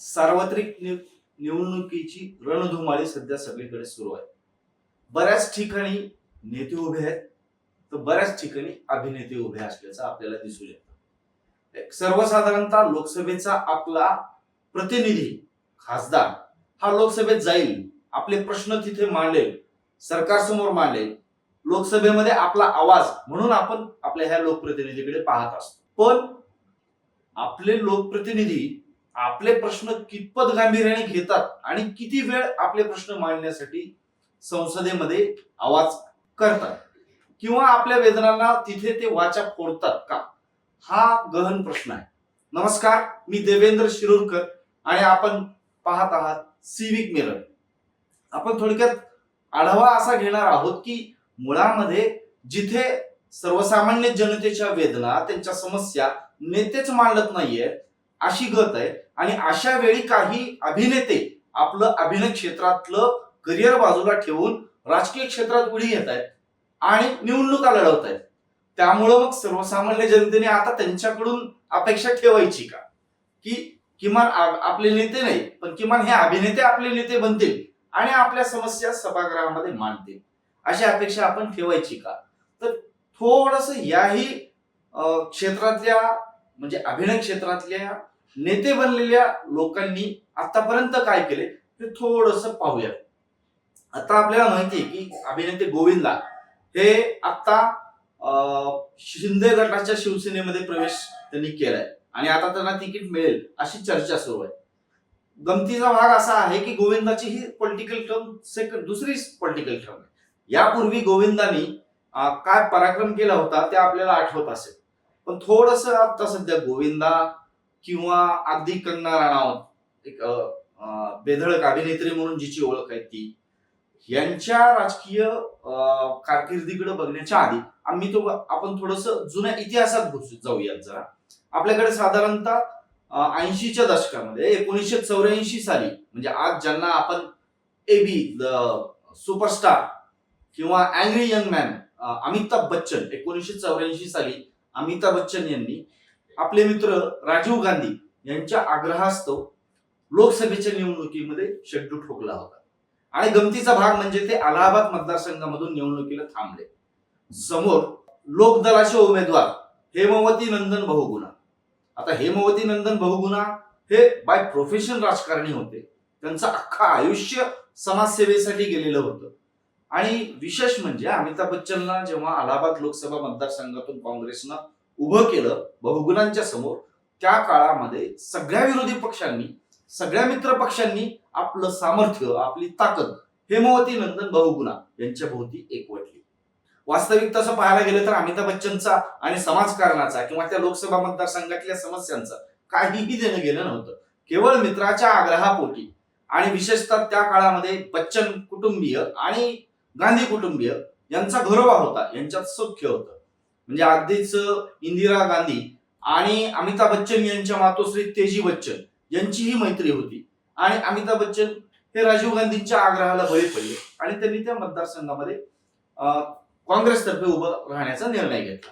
सार्वत्रिक निवडणुकीची रणधुमाळी सध्या सगळीकडे सुरू आहे. बऱ्याच ठिकाणी नेते उभे आहेत तर बऱ्याच ठिकाणी अभिनेते उभे असल्याचं आपल्याला दिसून येतं सर्वसाधारणतः लोकसभेचा आपला प्रतिनिधी खासदार हा लोकसभेत जाईल आपले प्रश्न तिथे मांडेल सरकारसमोर मांडेल लोकसभेमध्ये आपला आवाज म्हणून आपण आपल्या ह्या लोकप्रतिनिधीकडे पाहत असतो. पण आपले लोकप्रतिनिधी आपले प्रश्न कितपत गांभीर्याने घेतात आणि किती वेळ आपले प्रश्न मांडण्यासाठी संसदेमध्ये आवाज करतात? किंवा आपल्या वेदनांना तिथे ते वाचा फोडतात का? हा गहन प्रश्न आहे. नमस्कार मी देवेंद्र शिरूरकर आणि आपण पाहत आहात सिविक मिरर. आपण थोडक्यात आढावा असा घेणार आहोत की मुळामध्ये जिथे सर्वसामान्य जनतेच्या वेदना त्यांच्या समस्या नेतेच मांडत नाहीये अशी गत आहे. आणि अशा वेळी काही अभिनेते आपलं अभिनय क्षेत्रातलं करिअर बाजूला ठेवून राजकीय क्षेत्रात उडी घेत आहेत आणि निवडणुका लढवत आहेत त्यामुळं मग सर्वसामान्य जनतेने आता त्यांच्याकडून अपेक्षा ठेवायची का? की किमान आपले नेते नाही पण किमान हे अभिनेते आपले नेते बनतील आणि आपल्या समस्या सभागृहामध्ये मांडतील. अशी अपेक्षा आपण ठेवायची का? तर थोडस याही अं, क्षेत्रातल्या म्हणजे अभिनय क्षेत्रातल्या नेते बनलेल्या लोकांनी आतापर्यंत काय केले ते थोडस पाहूया. आता आपल्याला माहिती आहे की अभिनेते गोविंदा हे आता अं, शिंदे गटाच्या शिवसेनेमध्ये प्रवेश त्यांनी केलाय. आणि आता त्यांना तिकीट मिळेल अशी चर्चा सुरू आहे. गमतीचा भाग असा आहे की गोविंदाची ही पॉलिटिकल टर्म सेकंड दुसरी पॉलिटिकल टर्म आहे. यापूर्वी गोविंदानी काय पराक्रम केला होता ते आपल्याला आठवत असेल. पण थोडस आता सध्या गोविंदा किंवा अगदी कंगना राणावत एक बेधळ बेधडक अभिनेत्री म्हणून जिची ओळख आहे ती यांच्या राजकीय कारकिर्दीकडे बघण्याच्या आधी आम्ही तो आपण थोडस जुन्या इतिहासात घुसू जाऊयात जरा. आपल्याकडे साधारणतः ऐंशीच्या दशकामध्ये एकोणीसशे चौऱ्याऐंशी साली म्हणजे आज ज्यांना आपण ए बी द सुपरस्टार किंवा angry young man Amitabh Bachchan एकोणीसशे चौऱ्याऐंशी साली अमिताभ बच्चन यांनी. आपले मित्र राजीव गांधी यांच्या आग्रहास्तव लोकसभेच्या निवडणुकीमध्ये शेड्यू ठोकला होता. आणि गमतीचा भाग म्हणजे ते अलाहाबाद मतदारसंघामधून निवडणुकीला थांबले. समोर लोकदलाचे उमेदवार हेमवती नंदन बहुगुणा. आता हेमवती नंदन बहुगुणा हे बाय प्रोफेशन राजकारणी होते. त्यांचं अख्खा आयुष्य समाजसेवेसाठी गेलेलं होतं. आणि विशेष म्हणजे अमिताभ बच्चनला जेव्हा अलाहाबाद लोकसभा मतदारसंघातून काँग्रेसनं उभं केलं बहुगुणांच्या समोर त्या काळामध्ये सगळ्या विरोधी पक्षांनी सगळ्या मित्र पक्षांनी आपलं सामर्थ्य आपली ताकद हेमवती नंदन बहुगुणा यांच्या भोवती एकवटली. वास्तविक तसं पाहायला गेलं तर अमिताभ बच्चनचा आणि समाजकारणाचा किंवा त्या लोकसभा मतदारसंघातल्या समस्यांचा काहीही देणं गेलं नव्हतं. केवळ मित्राच्या आग्रहापोटी आणि विशेषतः त्या काळामध्ये बच्चन कुटुंबीय आणि गांधी कुटुंबीय यांचा घरोबा होता यांच्यात सौख्य होतं. म्हणजे अगदीच इंदिरा गांधी आणि अमिताभ बच्चन यांच्या मातोश्री तेजी बच्चन यांची ही मैत्री होती. आणि अमिताभ बच्चन हे राजीव गांधींच्या आग्रहाला बळी पडले आणि त्यांनी त्या मतदारसंघामध्ये अं, काँग्रेसतर्फे उभं राहण्याचा निर्णय घेतला.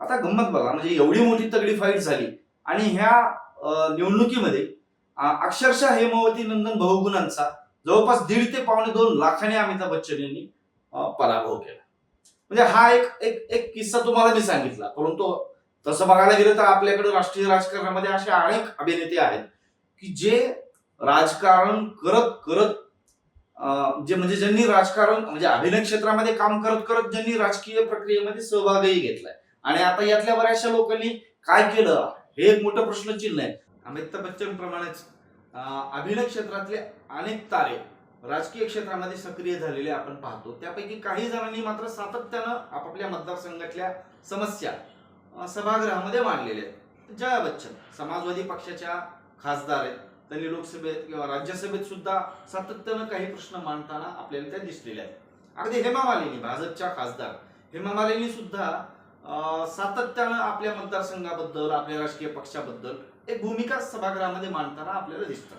आता गंमत बघा म्हणजे एवढी मोठी तगडी फाईट झाली आणि ह्या निवडणुकीमध्ये अक्षरशः हेमवती नंदन बहुगुणांचा जवळपास दीड ते पावणे दोन लाखाने अमिताभ बच्चन यांनी पराभव केला. म्हणजे हा एक एक एक किस्सा तुम्हाला मी सांगितला. परंतु तसं बघायला गेलं तर आपल्याकडे राष्ट्रीय राजकारणामध्ये असे अनेक अभिनेते आहेत की जे राजकारण करत करत अं, जे म्हणजे ज्यांनी राजकारण म्हणजे अभिनय क्षेत्रामध्ये काम करत करत ज्यांनी राजकीय प्रक्रियेमध्ये सहभागही घेतलाय. आणि आता यातल्या बऱ्याचशा लोकांनी काय केलं? हे एक मोठं प्रश्नचिन्ह आहे. अमिताभ बच्चन प्रमाणेच अभिनय क्षेत्रातले अनेक तारे राजकीय क्षेत्रामध्ये सक्रिय झालेले आपण पाहतो. त्यापैकी काही जणांनी मात्र सातत्यानं आपापल्या मतदारसंघातल्या समस्या सभागृहामध्ये मांडलेल्या आहेत. जया बच्चन समाजवादी पक्षाच्या खासदार आहेत. त्यांनी लोकसभेत किंवा राज्यसभेत सुद्धा सातत्यानं काही प्रश्न मांडताना आपल्याला त्या दिसलेल्या आहेत. अगदी हेमा मालिनी भाजपच्या खासदार. हेमा मालिनी सुद्धा सातत्यानं आपल्या मतदारसंघाबद्दल आपल्या राजकीय पक्षाबद्दल एक भूमिका सभागृहामध्ये मांडताना आपल्याला दिसतं.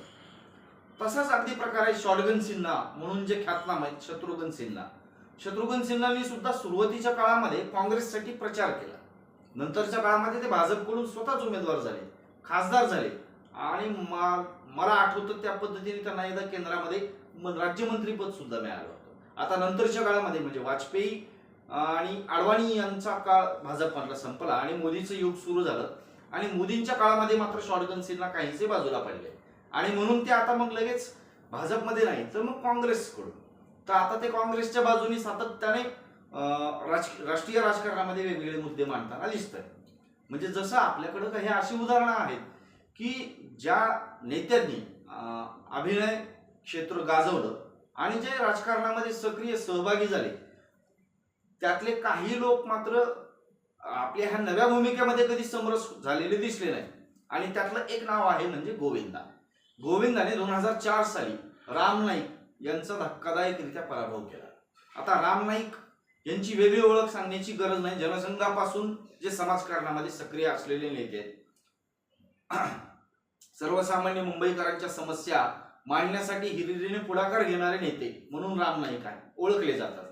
तसाच अगदी प्रकारे शॉटगन सिन्हा म्हणून जे ख्यातनाम आहेत शत्रुघ्न सिन्हा. शत्रुघ्न सिन्हांनी सुद्धा सुरुवातीच्या काळामध्ये काँग्रेससाठी प्रचार केला. नंतरच्या काळामध्ये ते भाजपकडून स्वतःच उमेदवार झाले खासदार झाले. आणि मला आठवतं त्या पद्धतीने त्यांना एकदा केंद्रामध्ये राज्यमंत्रीपद सुद्धा मिळालं होतं. आता नंतरच्या काळामध्ये म्हणजे वाजपेयी आणि अडवाणी यांचा काळ भाजपमधला संपला आणि मोदीचं युग सुरू झालं. आणि मोदींच्या काळामध्ये मात्र शॉटगन सिन्हा काहीसे बाजूला पडले. आणि म्हणून ते आता मग लगेच भाजपमध्ये नाही तर मग काँग्रेसकडून. तर आता ते काँग्रेसच्या बाजूने सातत्याने राज- राष्ट्रीय राजकारणामध्ये वेगवेगळे मुद्दे मांडताना दिसत म्हणजे जसं आपल्याकडं काही अशी उदाहरणं आहेत की ज्या नेत्यांनी अभिनय क्षेत्र गाजवलं आणि जे राजकारणामध्ये सक्रिय सहभागी झाले त्यातले काही लोक मात्र आपल्या ह्या नव्या भूमिकेमध्ये कधी समरस झालेले दिसले नाही. आणि त्यातलं एक नाव आहे म्हणजे गोविंदा. गोविंदाने दोन हजार चार साली राम नाईक यांचा धक्कादायकरित्या पराभव केला. आता राम नाईक यांची वेगळी ओळख सांगण्याची गरज नाही. जनसंघापासून जे समाजकारणामध्ये सक्रिय असलेले नेते आहेत सर्वसामान्य मुंबईकरांच्या समस्या मांडण्यासाठी हिरिरीने पुढाकार घेणारे नेते म्हणून राम नाईक आहे ओळखले जातात.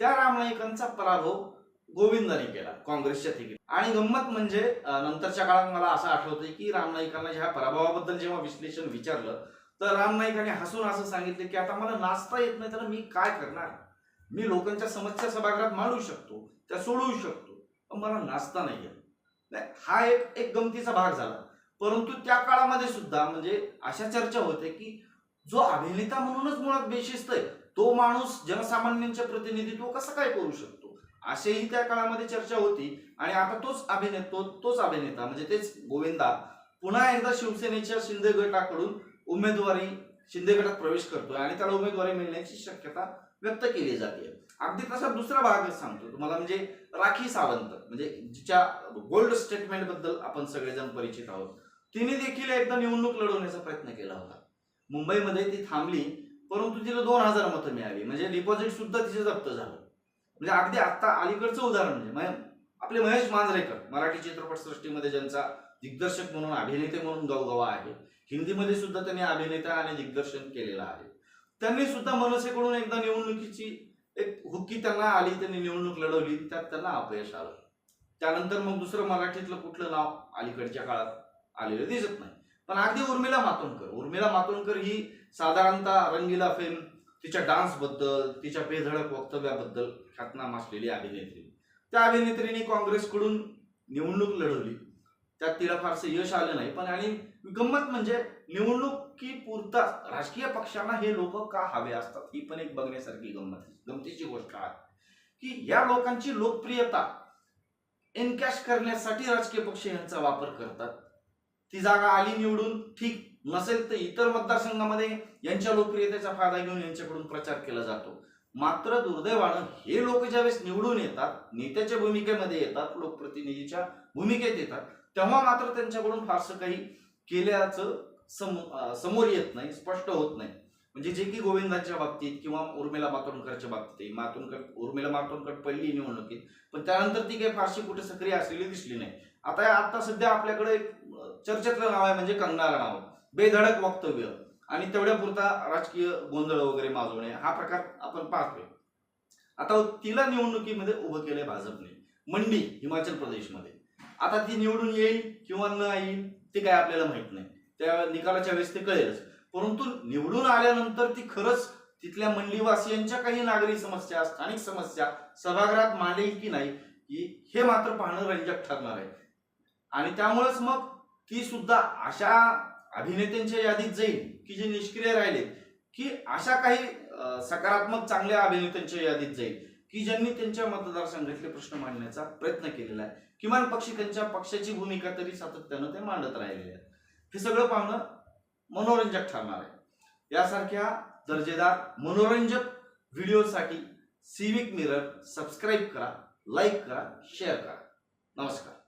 त्या राम नाईकांचा पराभव गोविंदाने केला काँग्रेसच्या तिकीट. आणि गंमत म्हणजे नंतरच्या काळात मला असं आठवतंय की राम नाईकांना ह्या पराभवाबद्दल जेव्हा विश्लेषण विचारलं तर राम नाईकांनी हसून असं सांगितलं की आता मला नाचता येत नाही तर मी काय करणार? मी लोकांच्या समस्या सभागृहात मांडू शकतो त्या सोडवू शकतो पण मला नाचता नाही येत. नाही हा एक एक गमतीचा भाग झाला. परंतु त्या काळामध्ये सुद्धा म्हणजे अशा चर्चा होते की जो अभिनेता म्हणूनच मुळात बेशिस्त आहे तो माणूस जनसामान्यांचे प्रतिनिधित्व कसं काय करू शकतो? असेही त्या काळामध्ये चर्चा होती. आणि आता तोच अभिनेतो तोच अभिनेता म्हणजे तेच गोविंदा पुन्हा एकदा शिवसेनेच्या शिंदे गटाकडून उमेदवारी शिंदे गटात प्रवेश करतोय आणि त्याला उमेदवारी मिळण्याची शक्यता व्यक्त केली जाते. अगदी तसा दुसरा भाग सांगतो तुम्हाला म्हणजे राखी सावंत म्हणजे जिच्या गोल्ड स्टेटमेंटबद्दल आपण सगळेजण परिचित आहोत. तिने देखील एकदा निवडणूक लढवण्याचा प्रयत्न केला होता. मुंबईमध्ये ती थांबली परंतु तिला दोन हजार मतं मिळाली. म्हणजे डिपॉझिट सुद्धा तिचे जप्त झालं. म्हणजे अगदी आता अलीकडचं उदाहरण म्हणजे महे- आपले महेश मांजरेकर मराठी चित्रपट सृष्टीमध्ये ज्यांचा दिग्दर्शक म्हणून अभिनेते म्हणून गवगवा आहे हिंदीमध्ये सुद्धा त्यांनी अभिनेता आणि दिग्दर्शन केलेलं आहे. त्यांनी सुद्धा मनसेकडून एकदा निवडणुकीची एक हुक्की त्यांना आली त्यांनी निवडणूक लढवली त्यात त्यांना अपयश आलं. त्यानंतर मग दुसरं मराठीतलं कुठलं नाव अलीकडच्या काळात आलेलं दिसत नाही. पण अगदी उर्मिला मातोंडकर उर्मिला मातोंडकर ही साधारणतः रंगीला फिल्म तिच्या डान्सबद्दल तिच्या बेधडक वक्तव्याबद्दल ख्यातनाम असलेली अभिनेत्री. त्या अभिनेत्रीने काँग्रेसकडून निवडणूक लढवली. त्यात तिला फारसं यश आलं नाही पण आणि गंमत म्हणजे निवडणुकीपुरता राजकीय पक्षांना हे लोक का हवे असतात ही पण एक बघण्यासारखी गंमत गमतीची गोष्ट आहे की या लोकांची लोकप्रियता एनकॅश करण्यासाठी राजकीय पक्ष यांचा वापर करतात. ती जागा आली निवडून ठीक नसेल तर इतर मतदारसंघामध्ये यांच्या लोकप्रियतेचा फायदा घेऊन यांच्याकडून प्रचार केला जातो. मात्र दुर्दैवानं हे लोक ज्यावेळेस निवडून येतात नेत्याच्या भूमिकेमध्ये येतात लोकप्रतिनिधीच्या भूमिकेत येतात तेव्हा मात्र त्यांच्याकडून फारसं काही केल्याचं सम समोर येत नाही स्पष्ट होत नाही. म्हणजे जे की गोविंदाच्या बाबतीत किंवा उर्मिला मातोंडकरच्या बाबतीत मातोंडकर उर्मिला मातोंडकर पहिली निवडणुकीत पण त्यानंतर ती काही फारशी कुठे सक्रिय असलेली दिसली नाही. आता आता सध्या आपल्याकडे एक चर्चेतलं नाव आहे म्हणजे कंगना नाव बेधडक वक्तव्य. आणि तेवढ्या पुरता राजकीय गोंधळ वगैरे माजवणे हा प्रकार आपण पाहतोय. आता तिला निवडणुकीमध्ये उभं केलंय भाजपने. मंडी हिमाचल प्रदेशमध्ये. आता ती निवडून येईल किंवा न येईल ते काय आपल्याला माहीत नाही. त्या निकालाच्या वेळेस ते कळेलच. परंतु निवडून आल्यानंतर ती खरंच तिथल्या मंडीवासियांच्या काही नागरी समस्या स्थानिक समस्या सभागृहात मांडेल की नाही हे मात्र पाहणं रंजक ठरणार आहे. आणि त्यामुळेच मग ती सुद्धा अशा अभिनेत्यांच्या यादीत जाईल की जे निष्क्रिय राहिले की अशा काही सकारात्मक चांगल्या अभिनेत्यांच्या यादीत जाईल की ज्यांनी त्यांच्या मतदारसंघातले प्रश्न मांडण्याचा प्रयत्न केलेला आहे. किमान पक्षी त्यांच्या पक्षाची भूमिका तरी सातत्यानं ते मांडत राहिलेले आहेत. हे सगळं पाहणं मनोरंजक ठरणार आहे. यासारख्या दर्जेदार मनोरंजक व्हिडिओसाठी सिविक मिरर सबस्क्राईब करा लाईक करा शेअर करा. नमस्कार.